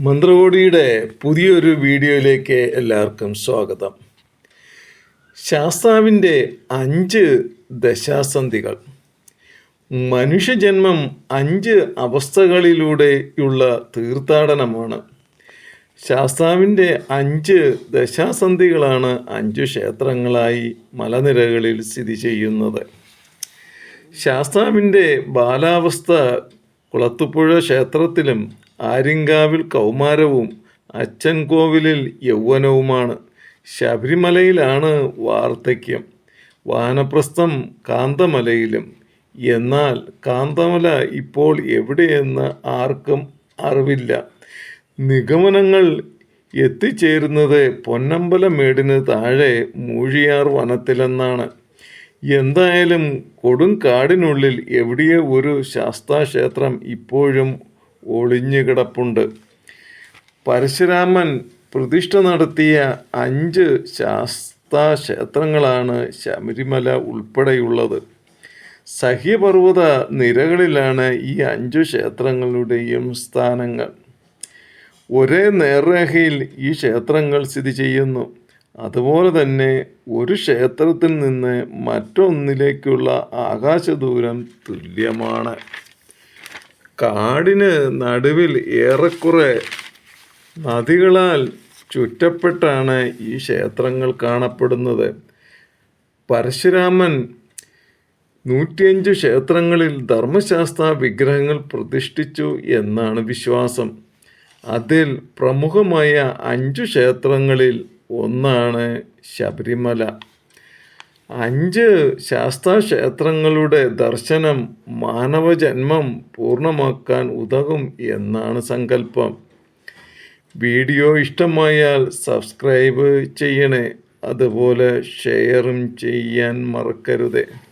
മന്ത്രകോടിയുടെ പുതിയൊരു വീഡിയോയിലേക്ക് എല്ലാവർക്കും സ്വാഗതം. ശാസ്താവിന്റെ അഞ്ച് ദശാസന്ധികൾ. മനുഷ്യജന്മം അഞ്ച് അവസ്ഥകളിലൂടെയുള്ള തീർത്ഥാടനമാണ്. ശാസ്താവിന്റെ അഞ്ച് ദശാസന്ധികളാണ് അഞ്ച് ക്ഷേത്രങ്ങളായി മലനിരകളിൽ സ്ഥിതി ചെയ്യുന്നത്. ശാസ്താവിന്റെ ബാലാവസ്ഥ കുളത്തുപുഴ ക്ഷേത്രത്തിലും ആര്യങ്കാവിൽ കൗമാരവും അച്ചൻകോവിലിൽ യൗവനവുമാണ്. ശബരിമലയിലാണ് വാർദ്ധക്യം. വാനപ്രസ്ഥം കാന്തമലയിലും. എന്നാൽ കാന്തമല ഇപ്പോൾ എവിടെയെന്ന് ആർക്കും അറിവില്ല. നിഗമനങ്ങൾ എത്തിച്ചേരുന്നത് പൊന്നമ്പലമേടിന് താഴെ മൂഴിയാർ വനത്തിലെന്നാണ്. എന്തായാലും കൊടുങ്കാടിനുള്ളിൽ എവിടെയോ ഒരു ശാസ്താക്ഷേത്രം ഇപ്പോഴും ഒളിഞ്ഞു കിടപ്പുണ്ട്. പരശുരാമൻ പ്രതിഷ്ഠ നടത്തിയ അഞ്ച് ശാസ്താ ക്ഷേത്രങ്ങളാണ് ശബരിമല ഉൾപ്പെടെയുള്ളത്. സഹ്യപർവത നിരകളിലാണ് ഈ അഞ്ചു ക്ഷേത്രങ്ങളുടെയും സ്ഥാനങ്ങൾ. ഒരേ നേർരേഖയിൽ ഈ ക്ഷേത്രങ്ങൾ സ്ഥിതി ചെയ്യുന്നു. അതുപോലെ തന്നെ ഒരു ക്ഷേത്രത്തിൽ നിന്ന് മറ്റൊന്നിലേക്കുള്ള ആകാശദൂരം തുല്യമാണ്. കാടിന് നടുവിൽ ഏറെക്കുറെ നദികളാൽ ചുറ്റപ്പെട്ടാണ് ഈ ക്ഷേത്രങ്ങൾ കാണപ്പെടുന്നത്. പരശുരാമൻ നൂറ്റിയഞ്ച് ക്ഷേത്രങ്ങളിൽ ധർമ്മശാസ്ത്ര വിഗ്രഹങ്ങൾ പ്രതിഷ്ഠിച്ചു എന്നാണ് വിശ്വാസം. അതിൽ പ്രമുഖമായ അഞ്ചു ക്ഷേത്രങ്ങളിൽ ഒന്നാണ് ശബരിമല. അഞ്ച് ശാസ്താക്ഷേത്രങ്ങളുടെ ദർശനം മാനവജന്മം പൂർണമാക്കാൻ ഉതകും എന്നാണ് സങ്കല്പം. വീഡിയോ ഇഷ്ടമായാൽ സബ്സ്ക്രൈബ് ചെയ്യണേ. അതുപോലെ ഷെയറും ചെയ്യാൻ മറക്കരുത്.